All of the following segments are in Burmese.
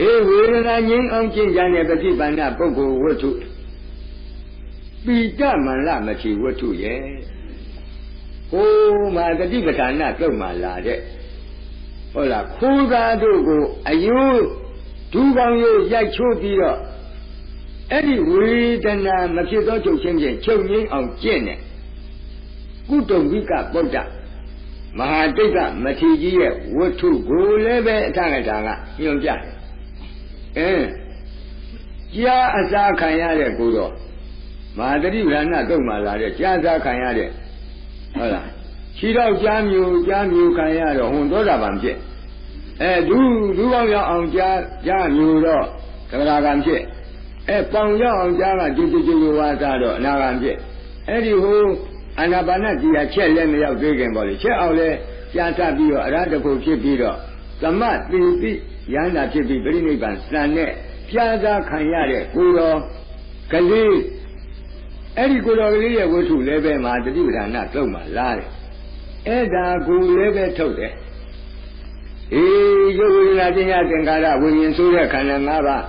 အေဝေဒနာငြိမ်းအောင်ကျင့်ကြတဲ့ပฏิပန္နပုဂ္ဂိုလ်ဝတ္ထုပိဋမန္လမချီဝတ္ထုရဲ့ဟိုမှာတတိပဌာနပြုတ်မှလာတဲ့ဟုတ်လားခိုးသားတို့ကိုအယိုးဒူးကောင်းရိုးရိုက်ချိုးပြီးတော့အဲ့ဒီဝေဒနာမဖြစ်သောချုပ်ချင်းဖြင့်ချုပ်ငိမ့်အောင်ကျင့်တယ်ကုတုံဝိကပုဒ္ဒမဟာတိတ်ကမထေကြီးရဲ့ဝတ္ထုကိုလည်းပဲအထကထာကညွှန်ပြတယ် အင်းကြားအစားခံရတဲ့ကိုတော့မဟာတတိဗရဏတုံမှလာတဲ့ကြားစားခံရတဲ့ဟုတ်လားခြေတော့ကြားမျိုးကြားမျိုးခံရတော့ဟွန်သောတာပန်ဖြစ်အဲဒူးဒူးကောင်းရောက်အောင်ကြားကြားမျိုးတော့သရဂံဖြစ်အဲပေါင်ရောက်အောင်ကြားကကြည်ကြည်ကြည်ဝါစားတော့အနာဂံဖြစ်အဲ့ဒီဟိုအာနာပါနတရားချက်လည်းမရောက်သေးခင်ပေါ့လေချက်အောင်လဲကြားတတ်ပြီးတော့အရဟတခုဖြစ်ပြီးတော့ သမတိတိရဟန္တာဖြစ်ပြီးပြိဋိဘံစံနဲ့ပြာသာခံရတဲ့ကိုတော်ကလေးအဲ့ဒီကိုတော်ကလေးရဲ့ဝတ္ထုလည်းပဲမှာတတိပဌာနာတုံးမှာလားတယ်အဲ့ဒါကိုလည်းပဲထုတ်တယ်အေးယုတ်ဝိညာဉ်ပညာသင်္ခါရဝိညာဉ်ဆိုတဲ့ခန္ဓာ၅ပါး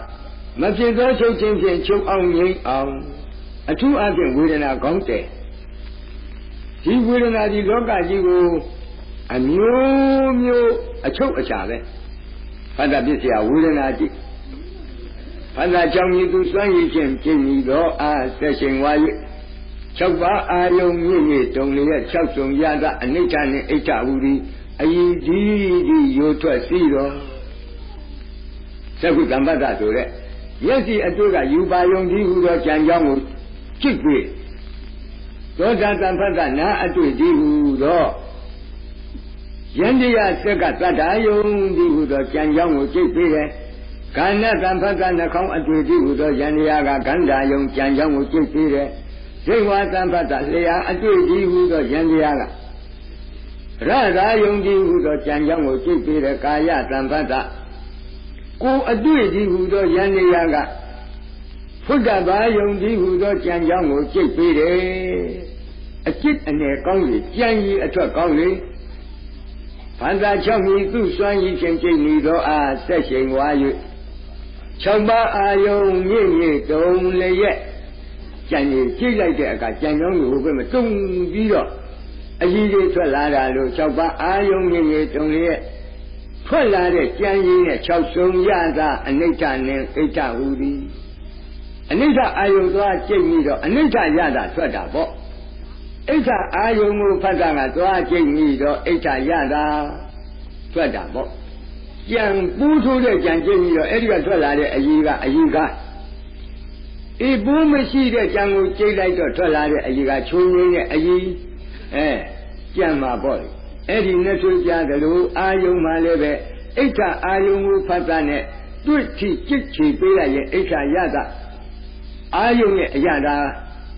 မဖြစ်သောချုပ်ချင်းဖြင့်ချုပ်အောင်ငြိမ်းအောင်အထူးအဖြင့်ဝေဒနာကောင်းတယ်ဒီဝေဒနာဒီလောကကြီးကို အမျိုးမျိုးအချုပ်အချာပဲဖတ်တာပြစ်เสียဝေဒနာကြည့်ဖတ်တာကြောင့်ဤသူစွန့်ရည်ခြင်းပြည့်မီသောအာဆက်ရှင်ဝါ၍၆ပါးအာယုံမြင့်မြင့်တုံလျက်၆စုံရသအနိဋ္ဌနှင့်အိဋ္ဌဟူသည်အယီဒီဒီရိုးထွက်စီတော်သက္ကုတံပတ္တဆိုတဲ့မျက်စိအတွေ့ကယူပါယုံဒီဟူသောကြံကြောင်းကိုကြည့်ပြီးသောတာတံဖတ်ကနာအတွေ့ဒီဟူသော ယန္တရားစက်ကတတ္တာယုံဒီဟူသောကြံကြောင်းကိုကြည့်ပြီးတယ်ကန္နတံဖတ်ကနှခေါင်းအတွေ့ဒီဟူသောယန္တရားကကန္တာယုံကြံကြောင်းကိုကြည့်ပြီးတယ်ဇိဝတံဖတ်ကလျာအတွေ့ဒီဟူသောယန္တရားကရသာယုံဒီဟူသောကြံကြောင်းကိုကြည့်ပြီးတယ်ကာယတံဖတ်ကကိုအတွေ့ဒီဟူသောယန္တရားကဖုဒ္ဓဘာယုံဒီဟူသောကြံကြောင်းကိုကြည့်ပြီးတယ်အจิตအနေကောင်းလေကြံကြီးအထွက်ကောင်းလေ ဖန်သာ၆မိသူစွမ်းရည်ချင်းကျိတ်နေသောအားဆက်ရှိန်ဝါ၍၆ပါးအာယုံမြင့်မြင့်တုံလျက်ကြံကြီးကြိတ်လိုက်တဲ့အခါကြံကြောင်းကိုဘယ်မှာတုံပြီးတော့အကြီးကြီးထွက်လာတာလို့၆ပါးအာယုံမြင့်မြင့်တုံလျက်ထွက်လာတဲ့ကြံကြီးနဲ့၆ဆုံးရတာအနိဋ္ဌနဲ့အိဋ္ဌဟူသည်အနိဋ္ဌအာယုံသွားကြိတ်ပြီးတော့အနိဋ္ဌရတာထွက်တာပေါ့ အိဋ္ဌအာယုံကိုဖတ်တာကသွားကြိတ်ပြီးတော့အိဋ္ဌရတာထွက်တာပေါ့ကြံပူးထိုးတဲ့ကြံကြိတ်ပြီးတော့အဲ့ဒီကထွက်လာတဲ့အကြီးကအကြီးကအေးပူးမရှိတဲ့ကြံကိုကြိတ်လိုက်တော့ထွက်လာတဲ့အကြီးကချုံငင်းတဲ့အကြီးအဲကြံမှာပေါ့အဲ့ဒီနဲ့ဆိုကြသလိုအာယုံမှလည်းပဲအိဋ္ဌအာယုံကိုဖတ်တာနဲ့တွေ့ထိကြိတ်ချီပေးလိုက်ရင်အိဋ္ဌရတာအာယုံရဲ့အရတာ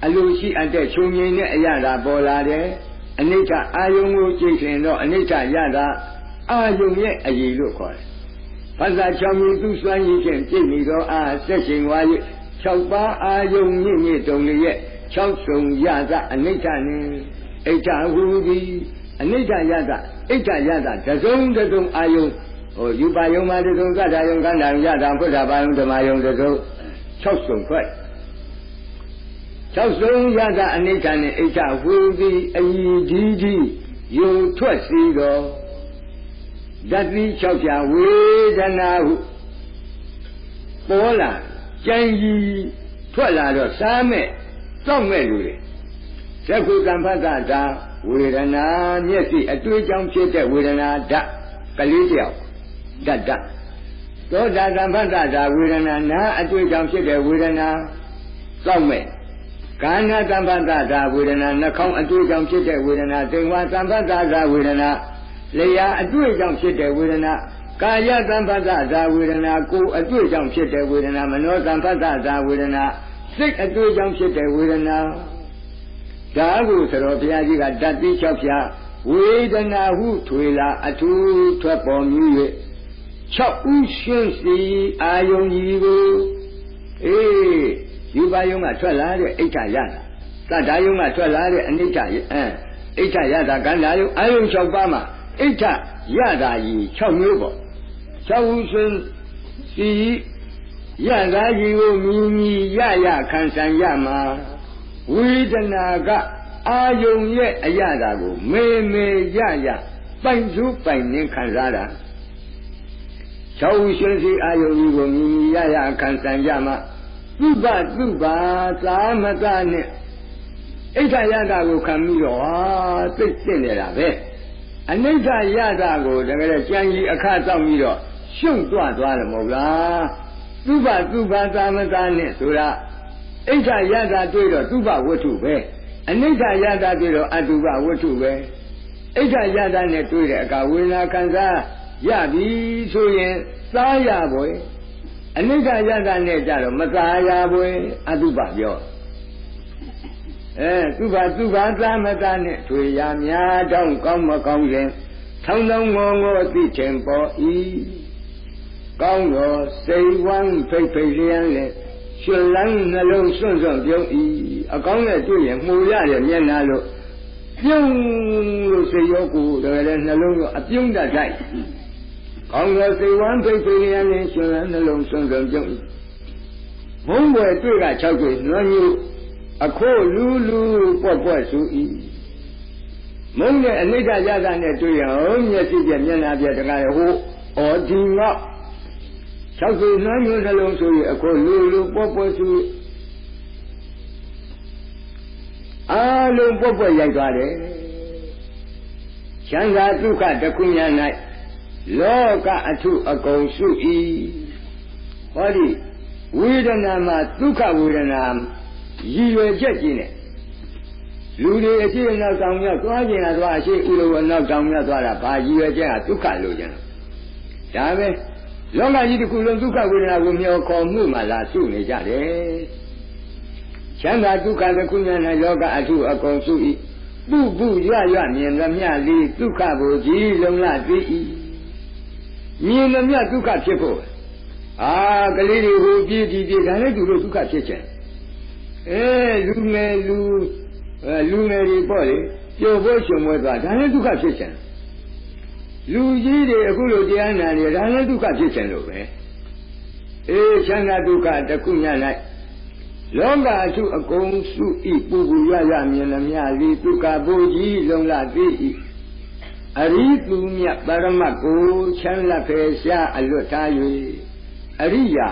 အလိုရှိအပ်တဲ့ချုံငိမ့်တဲ့အရသာပေါ်လာတယ်အနိဋ္ဌအာယုံကိုကြည့်ရင်တော့အနိဋ္ဌရတာအာယုံရဲ့အည်လို့ခေါ်တယ်။ဘာသာချောင်းကြီးသူစွမ်းရည်ဖြင့်ပြည့်မီသောအာဆက်ရှင်ဝါ၍၆ပါးအာယုံမြင့်မြင့်တုံလျက်၆ဆုံရတာအနိဋ္ဌနှင့်အိဋ္ဌဟူသည်အနိဋ္ဌရတာအိဋ္ဌရတာတစုံတစုံအာယုံဟိုယူပါယုံမှာတစုံသတ္တယုံကန္တာယရတာဘုရားဘာယုံဓမ္မယုံတစုံ၆ဆုံ ထွက်၆ဆုံးရတာအနိဋ္ဌနဲ့အိဋ္ဌဝေသည်အယီဒီဒီယုံထွက်စီတော်ဓာတိ၆ဖြာဝေဒနာဟုပေါ်လာကြံကြီးထွက်လာတော့စားမဲ့တောက်မဲ့လူတွေသက္ခုကံဖတ်တာဝေဒနာမျက်စိအတွေ့အကြောင်းဖြစ်တဲ့ဝေဒနာဓာတ်ကလေးတယောက်ဓာတ်ဓာတ်သောတာကံဖတ်တာဝေဒနာနာအတွေ့အကြောင်းဖြစ်တဲ့ဝေဒနာတောက်မဲ့ ကာဏတမ္ပတ္တာဝေဒနာနှာခေါင်းအတွေ့အကြောင်းဖြစ်တဲ့ဝေဒနာသင်္ဝါတမ္ပတ္တာဝေဒနာလျာအတွေ့အကြောင်းဖြစ်တဲ့ဝေဒနာကာယတမ္ပတ္တာဝေဒနာကိုယ်အတွေ့အကြောင်းဖြစ်တဲ့ဝေဒနာမနောတမ္ပတ္တာဝေဒနာစိတ်အတွေ့အကြောင်းဖြစ်တဲ့ဝေဒနာဒါကိုဆိုတော့ဘုရားကြီးကဓာတ်တိ၆ဖြာဝေဒနာဟုထွေလာအထူးထွက်ပေါ်မြည်၍၆ဥရှင်းစီအာယုံကြီးကိုအေး ယူပါယုံကထွက်လာတဲ့အိဋ္ဌရတာသတ္တယုံကထွက်လာတဲ့အနိဋ္ဌအဲအိဋ္ဌရတာကန္တာယုံအာယုံ၆ပါးမှာအိဋ္ဌရတာကြီး6မျိုးပေါ့6ဦးစွန်းစီရသာကြီးကိုမြည်မြည်ရရခံဆိုင်ရမှာဝေဒနာကအာယုံရဲ့အရသာကိုမေမေရရပိုင်စုပိုင်နေခံစားတာချောင်းရှင်စီအာယုံကြီးကိုမြည်မြည်ရရခံဆိုင်ကြမှာ သူပသူပါသာမကနဲ့အိဋ္ဌယတာကိုခံပြီးတော့ဟာသိသိနေတာပဲအနိဋ္ဌယတာကိုတကယ်ကြံကြီးအခတောက်ပြီးတော့ရှုံသွားသွားတယ်မဟုတ်လားသူပသူပါသာမကနဲ့ဆိုတာအိဋ္ဌယတာတွေ့တော့သူပဝတ္ထုပဲအနိဋ္ဌယတာတွေ့တော့အတုပဝတ္ထုပဲအိဋ္ဌယတာနဲ့တွေ့တဲ့အခါဝေဒနာခံစားရပြီဆိုရင်သားရပွဲ အနိစ္စယတနဲ့ကြတော့မသာယာပွဲအတုပပြောအဲသူဘာသူဘာသာမသာနဲ့တွေ့ရများတောင်းကောင်းမကောင်းရင်ထောင်းထောင်းငေါငေါသိချင်ပေါ်ဤကောင်းတော်စိတ်ဝမ်းဖိတ်ဖိတ်လျံလေရှင်လန်းနှလုံးစွန့်စွန့်ပြုံးဤအကောင်းနဲ့တွေ့ရင်မှုရတဲ့မျက်နှာလို့ပြုံးလို့စိတ်ရောကိုယ်တကယ်လည်းနှလုံးရောအပြုံးတတ်တိုက် ကောင်းသောစိတ်ဝမ်းဖိတ်ဖိတ်ရရင်ရှင်လန်းနှလုံးစွန့်စွန့်ပြုံးဤဘုံွယ်တွေ့က၆တွေ့နှွမ်းညူအခိုးလူလူပွက်ပွက်ဆိုဤမုန်းတဲ့အနိစ္စရတာနဲ့တွေ့ရင်မျက်စိပြမျက်နှာပြတကားဟိုအော်ဒီငေါ့၆ခုနှမ်းမျိုးနှလုံးဆိုရင်အခုလူလူပွက်ပွက်ဆိုအားလုံးပွက်ပွက်ရိုက်သွားတယ်ချမ်းသာဒုက္ခတခုညာ၌ လောကအထုအကုန်စု၏ဟောဒီဝေဒနာမှာဒုက္ခဝေဒနာရည်ရွယ်ချက်ကြီးနဲ့လူတွေအရှိနောက်တောင်မြောက်သွားခြင်းလားသွားအရှိဥရဝနောက်တောင်မြောက်သွားတာဘာရည်ရွယ်ချက်ကဒုက္ခလို့ကျင်ဒါပဲလောကကြီးတစ်ခုလုံးဒုက္ခဝေဒနာကိုမျောခေါ်မှုမှလာစုနေကြတယ်ချမ်းသာဒုက္ခတစ်ခုများ၌လောကအထုအကုန်စု၏ပုပုရရမြင်သမျှလေးဒုက္ခကိုကြီးလုံးလာသိ၏ မြင်သမျှဒုက္ခဖြစ်ဖို့အာကလေးတွေဟိုပြေးဒီပြေးဒါလည်းသူတို့ဒုက္ခဖြစ်ချင်အဲလူငယ်လူလူငယ်တွေပေါ့လေပျော်ဖို့ရှင်မွဲသွားဒါလည်းဒုက္ခဖြစ်ချင်လူကြီးတွေအခုလိုတရားနာနေဒါလည်းဒုက္ခဖြစ်ချင်လို့ပဲအေးချမ်းသာဒုက္ခတခုည၌လောကအထုအကုန်စုဤပူပူရရမြင်လမြလေးဒုက္ခဘုကြီးလုံးလာသိဤ အရိသူမြတ်ပရမတ်ကိုချမ်းလက်ဖေရှားအလွတ်ထား၍အရိယာ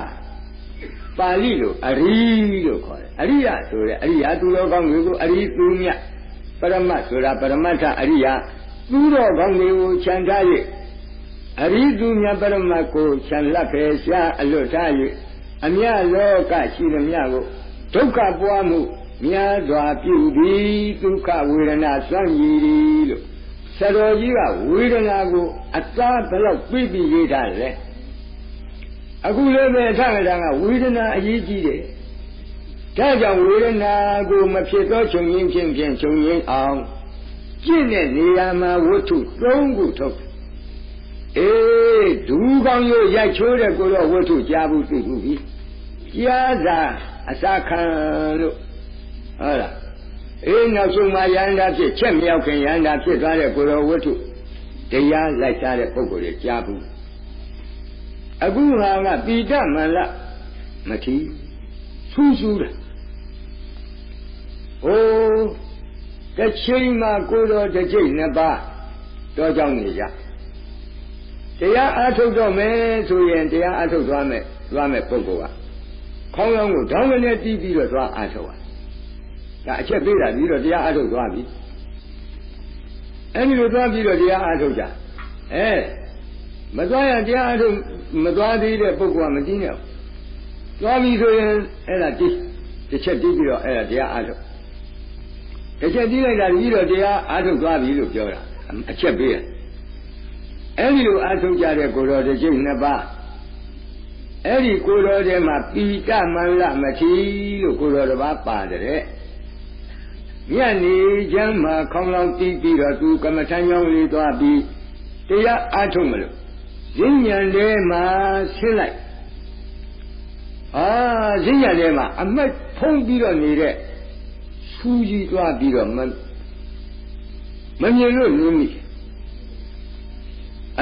ပါဠိလိုအရိလို့ခေါ်တယ်အရိယဆိုတဲ့အရိယာသူတော်ကောင်းတွေကိုအရိသူမြတ်ပရမတ်ဆိုတာပရမတ္ထအရိယာသူတော်ကောင်းတွေကိုခြံထား၍အရိသူမြတ်ပရမတ်ကိုခြံလက်ဖေရှားအလွတ်ထား၍အမြလောကရှိသမျှကိုဒုက္ခပွားမှုများစွာပြုသည်ဒုက္ခဝေဒနာစွန့်ရည်သည်လို့ ဆရာတော်ကြီးကဝေဒနာကိုအသားဘယ်လောက်ပြည့်ပြည့်ရေးထားလဲအခုလည်းပဲထရတာကဝေဒနာအရေးကြီးတယ်ဒါကြောင့်ဝေဒနာကိုမဖြစ်သောချုပ်ရင်းချင်းဖြင့်ချုပ်ရင်းအောင်ကျင့်တဲ့နေရာမှာဝတ္ထု၃ခုထုတ်အေးဒူးကောင်းရိုးရိုက်ချိုးတဲ့ကိုတော့ဝတ္ထုကြားဘူးသိဘူးပြီကြားစာအစာခံလို့ဟုတ်လား အေးနောက်ဆုံးမှရဟန္တာဖြစ်ချက်မြောက်ခင်ရဟန္တာဖြစ်သွားတဲ့ကိုတော်ဝတ္ထုတရားလိုက်စားတဲ့ပုဂ္ဂိုလ်တွေကြားဘူးအခုဟာကပိဋကမန္လမထီဆူးဆူးတယ်အိုးတစ်ချိန်မှာကိုတော်တစ်ချိန်နှစ်ပါးတော့ကြောင်းနေကြတရားအားထုတ်တော့မယ်ဆိုရင်တရားအားထုတ်သွားမယ်သွားမယ်ပုဂ္ဂိုလ်ကခေါင်းလောင်းကိုဒေါင်းကနေတီးပြီးတော့သွားအားထုတ်တာ ဒါအချက်ပေးတာပြီးတော့တရားအားထုတ်သွားပြီအဲဒီလိုသွားပြီးတော့တရားအားထုတ်ကြအဲမသွားရတရားအားထုတ်မသွားသေးတဲ့ပုဂ္ဂိုလ်ကမကြည့်နဲ့သွားပြီဆိုရင်အဲ့ဒါတိတစ်ချက်တီးပြီးတော့အဲ့ဒါတရားအားထုတ်တစ်ချက်တီးလိုက်တာပြီးတော့တရားအားထုတ်သွားပြီလို့ပြောတာအချက်ပေးတယ်အဲ့ဒီလိုအားထုတ်ကြတဲ့ကိုတော်တစ်ချိန်နှစ်ပါးအဲ့ဒီကိုတော်ထဲမှာပိတမန္လမတိလို့ကိုတော်တစ်ပါးပါတယ် ညနေချမ်းမှာခေါင်းလောင်းတီးပြီးတော့သူကမ္မထမ်းကြောင်းလေးသွားပြီးတရားအားထုတ်မလို့ဈဉ္ဉံထဲမှာဆင်းလိုက်အာဈဉ္ဉံထဲမှာအမက်ဖုံးပြီးတော့နေတဲ့ဆူကြီးသွားပြီးတော့မမမြင်လို့နင်းမိ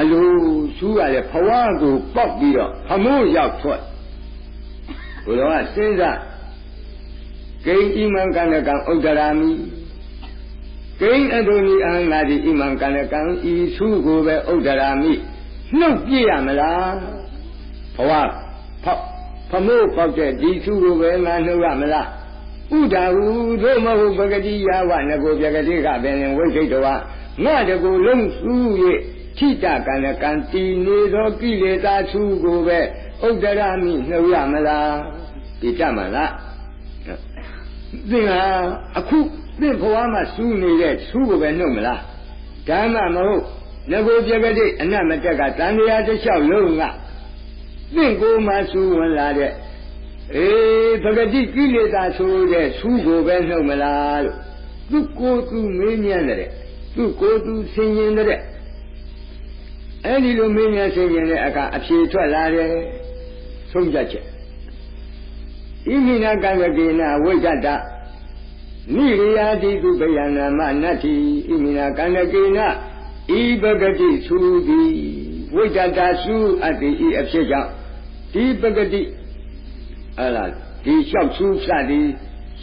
အလိုစူးရလေဖဝါကိုပောက်ပြီးတော့ဖမိုးရောက်ထွက်ဘုရားကစဉ်းစား ဂိဣမံကန္နကံဥဒ္ဒရာမိဂိအတုနိအဟံငါတိဣမံကန္နကံဤစုကိုပဲဥဒ္ဒရာမိနှုတ်ပြရမလားဘဝဖောက်ဖမိုးပေါက်တဲ့ဒီစုကိုပဲငါနှုတ်ရမလားဥဒါဟုတို့မဟုတ်ပဂတိယဝနကိုပဂတိကပင်ဝိသိတဝငါတကူလုံးစု၍ထိတကံကံတည်နေသောကိလေသာစုကိုပဲဥဒ္ဒရမိနှုတ်ရမလားဒီကြမှာလား သင်ဟာအခုသင်ဘဝမှာစူးနေတဲ့စူးကိုပဲနှုတ်မလားဓမ္မမဟုတ်ငကိုပဂတိအနတ်မတက်ကတန်တရားတစ်လျှောက်လုံးကသင်ကိုမှစူးဝင်လာတဲ့အေးပဂတိကိလေသာဆိုတဲ့စူးကိုပဲနှုတ်မလားလို့သူကိုယ်သူမေးမြန်းတဲ့သူကိုယ်သူဆင်ញင်တဲ့အဲ့ဒီလိုမင်းများဆင်ញင်တဲ့အခါအဖြေထွက်လာတယ်ဆုံးဖြတ်ချက် ဣမိနာကံဝကေနဝိဇ္ဇတနိရိယာတိကုပယနာမနတ္တိဣမိနာကံဝကေနဤပဂတိသုတိဝိဇ္ဇတသုအတ္တိဤအဖြစ်ကြောင့်ဒီပဂတိအဲ့လားဒီလျှောက်သုစသည်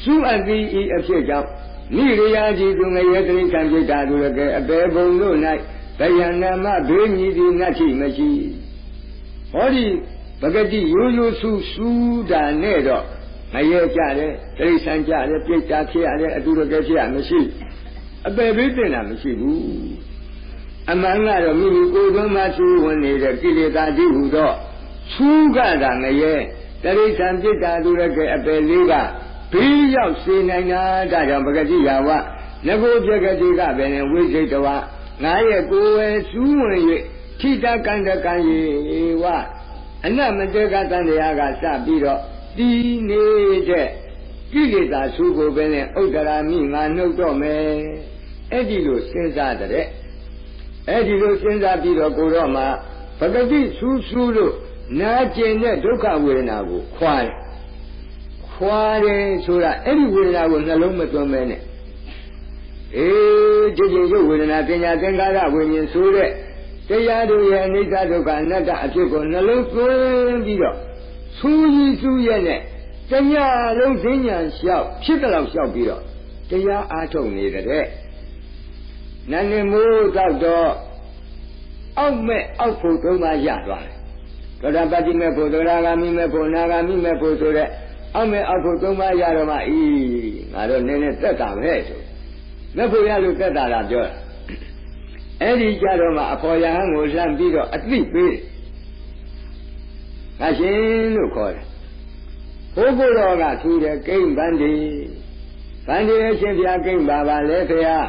သုအတ္တိဤအဖြစ်ကြောင့်နိရိယာတိသူငရေတိကံပြိတာသူရကအပေဘုံတို့၌ဗယနာမဘေးမြည်သည်နတ်ရှိမရှိဟောဒီ ပဂတိရိုးရိုးဆူဆူတာနဲ့တော့ငရဲကြတယ်တိရစ္ဆာန်ကြတယ်ပြိတ္တာဖြစ်ရတယ်အတူတကယ်ဖြစ်ရမရှိအပေဘေးတင်တာမရှိဘူးအမှန်ကတော့မိမိကိုယ်သွင်းမှဆူဝင်နေတဲ့ကိလေသာတိဟုသောဆူကတာငရဲတိရစ္ဆာန်ပြိတ္တာသူရကဲအပေလေးကဘေးရောက်စေနိုင်တာဒါကြောင့်ပဂတိယာဝနဂုပြဂတိကပဲနဲ့ဝိစိတ်တဝငါရဲ့ကိုယ်ဝဲစူးဝင်၍ထိတကန္တကံယေဝ အနမတေကတန်တရားကစပြီးတော့တည်နေတဲ့ကိလေသာဆူကိုပဲနဲ့ဥဒ္ဒရာမိငါနှုတ်တော့မယ်အဲ့ဒီလိုစဉ်းစားတဲ့အဲ့ဒီလိုစဉ်းစားပြီးတော့ကိုတော့မှပဂတိဆူဆူလို့နာကျင်တဲ့ဒုက္ခဝေဒနာကိုခွာတယ်ခွာတယ်ဆိုတာအဲ့ဒီဝေဒနာကိုနှလုံးမသွင်းမဲနဲ့အေးကြည်ကြည်ရုပ်ဝေဒနာပညာသင်္ကာရဝိညာဉ်ဆိုတဲ့ တရားတို့ရဲ့အနိစ္စဒုက္ခအနတ္တအဖြစ်ကိုနှလုံးသွင်းပြီးတော့ဆူကြီးဆူရဲ့နဲ့တရားလုံးသိညာလျှောက်ဖြစ်တဲ့လောက်လျှောက်ပြီးတော့တရားအားထုတ်နေတဲ့နန္နေမိုးသောက်တော့အောက်မဲ့အောက်ဖို့သုံးပါးရသွားတယ်သောတာပတိမဲ့ဖို့သောတာဂ ामि မဲ့ဖို့နာဂ ामि မဲ့ဖို့ဆိုတဲ့အောက်မဲ့အောက်ဖို့သုံးပါးရတော့မှဤငါတို့နည်းနည်းသက်တာပဲဆိုမဲ့ဖို့ရလို့သက်တာလားပြောတာ အဲ့ဒီကြတော့မှအဖော်ရဟန်းကိုလှမ်းပြီးတော့အသိပေးငါရှင်လို့ခေါ်တယ်ဘုဂုတော်ကထူတယ်ကိမ့်ဗန္ဒီဗန္ဒီရဲ့ရှင်ဘုရားကိမ့်ပါပါလေဖေဟာ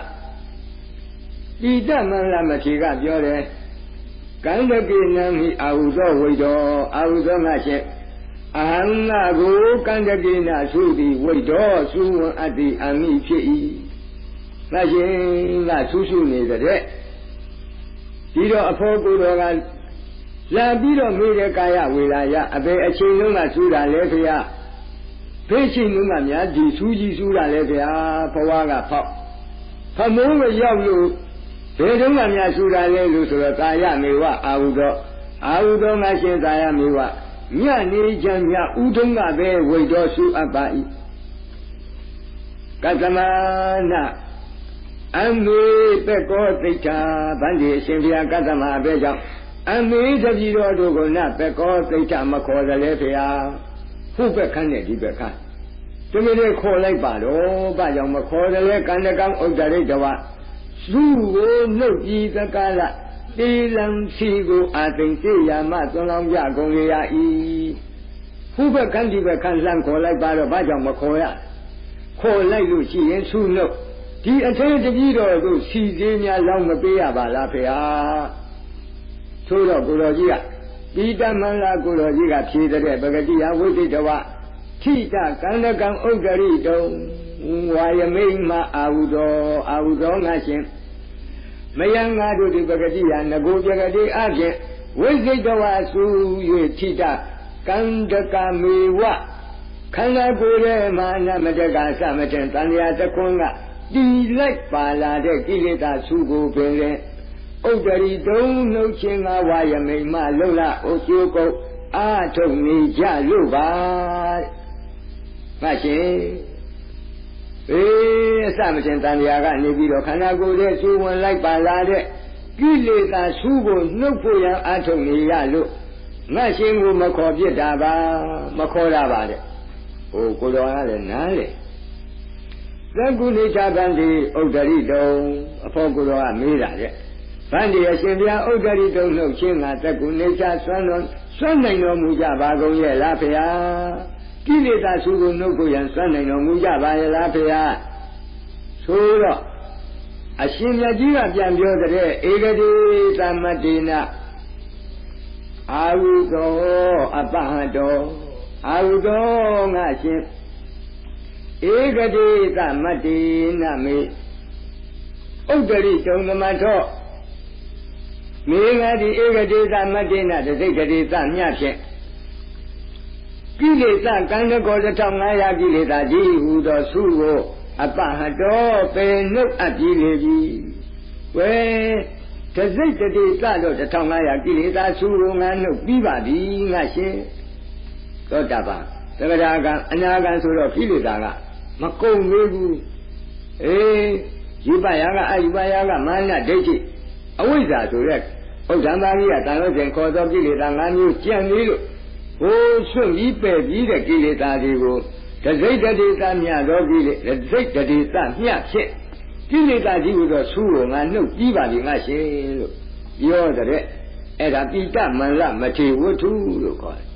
ဤတမန္လမထေကပြောတယ်ကန္တကိနံမိအာဟုသောဝိတော်အာဟုသောငါရှင်အဟံငါကိုကန္တကိနသုတိဝိတော်သုဝံအတ္တိအမိဖြစ်၏ငါရှင်ကသုစုနေတဲ့ ဒီတော့အဖို့ကိုတော်ကလာပြီးတော့မိတဲ့ကာယဝေလာယအပေအချိန်လုံးကစူးတာလေခရဖေးချိန်လုံးကများဒီစူးကြီးစူးတာလေခရဘဝကဖောက်ဖမိုးမရောက်လို့ဘယ်တုန်းကများစူးတာလဲလို့ဆိုတော့ကာယမေဝအာဟုသောအာဟုသောငါရှင်ကာယမေဝညနေချမ်းညဥထုံးကပဲဝိတော်စူးအပ်ပါ၏ကသမနာ အမေပက်ကောသိဋ္ဌာဗန္ဒီအရှင်ဘုရားကသမအပဲကြောင့်အမေတပည့်တော်တို့ကိုနပက်ကောသိဋ္ဌာမခေါ်တယ်လေဖေဟာဟုတ်ဘက်ခန်းနဲ့ဒီဘက်ခန်းတမီးလေးခေါ်လိုက်ပါတော့ဘာကြောင့်မခေါ်တယ်လဲကန္နကံဥဒ္ဒရိတဝသူ့ကိုနှုတ်ပြီးသကလတေလံစီကိုအာသိစေယာမသွန်လောင်းကြကုန်ရ၏ဟုတ်ဘက်ခန်းဒီဘက်ခန်းလှမ်းခေါ်လိုက်ပါတော့ဘာကြောင့်မခေါ်ရခေါ်လိုက်လို့ရှိရင်သူ့နှုတ် ဒီအထင်းတကြီးတော်တို့စီသေးများလောင်းမပေးရပါလားဖေဟာသို့တော့ကိုတော်ကြီးကပိတမန္လာကိုတော်ကြီးကဖြေတဲ့ပဂတိယဝိသိတဝထိတကန္နကံဥဒ္ဒရိတုံဝါယမိမအာဟုသောအာဟုသောငါရှင်မယံငါတို့ဒီပဂတိယငကိုပဂတိအဖြင့်ဝိသိတဝဆူ၍ထိတကန္တကမေဝခန္ဓာကိုယ်ရဲ့မာနမတကသမထင်တန်ရာတခွန်းက တီလိုက်ပါလာတဲ့ကိလေသာစုကိုပင်လေဥဒ္ဒရီတုံနှုတ်ချင်းငါဝါယမိန်မလုံလအိုကျိုးကုတ်အာထုံနေကြလို့ပါငါရှင်အေးအစမရှင်တန်တရားကနေပြီးတော့ခန္ဓာကိုယ်ရဲ့စူဝင်လိုက်ပါလာတဲ့ကိလေသာဆူးကိုနှုတ်ဖို့ရန်အာထုံနေရလို့ငါရှင်ကိုမခေါ်ပြစ်တာပါမခေါ်တာပါတဲ့ဟိုကိုတော်ကလည်းနားလေ သက္ကုနေချဗန္တိဥဒ္ဒရိတုံအဖို့ကိုတော်ကမေးတာတဲ့ဗန္တိအရှင်ဘုရားဥဒ္ဒရိတုံနှုတ်ချင်းကသက္ကုနေချဆွမ်းတော်ဆွမ်းနိုင်တော်မူကြပါကုန်ရဲ့လားဖေဟာကိလေသာစုကိုနှုတ်ကိုရန်ဆွမ်းနိုင်တော်မူကြပါရဲ့လားဖေဟာဆိုတော့အရှင်မြတ်ကြီးကပြန်ပြောတဲ့ဧကတိသမတ္တိနာအာဟုသောအပဟတောအာဟုသောငါရှင် ဧကတိသမတ္တိနာမေဥဒ္ဒရိတုံသမထောမေငါဒီဧကတိသမတ္တိနာတစိတ်တတိသမြဖြင့်ကိလေသာကံတကော1500ကိလေသာကြီးဟူသောသုကိုအပဟတောပေနှုတ်အပ်ပြီးလေပြီဝဲတစိတ်တတိစတော့1500ကိလေသာသုကိုငါနှုတ်ပြီးပါပြီငါရှင်သောတာပန်သက္ကရာကံအနာကံဆိုတော့ကိလေသာက မကုန်သေးဘူးအေးယူပယာကအယူပယာကမာနဒိဋ္ဌိအဝိဇ္ဇာဆိုရက်ဥဒ္ဒံပါဠိကတန်လို့ခြင်းခေါ်သောကိလေသာ၅မျိုးကြံ့သေးလို့ဟိုဆွန့်ပြီးပယ်ပြီးတဲ့ကိလေသာတွေကိုတစိတ်တတိသမြသောကိလေတစိတ်တတိသမြဖြစ်ကိလေသာကြီးဟူသောဆူကိုငါနှုတ်ပြီးပါပြီငါရှင်လို့ပြောတဲ့အဲ့ဒါပိတမန္လမထေဝတ္ထုလို့ခေါ်တယ်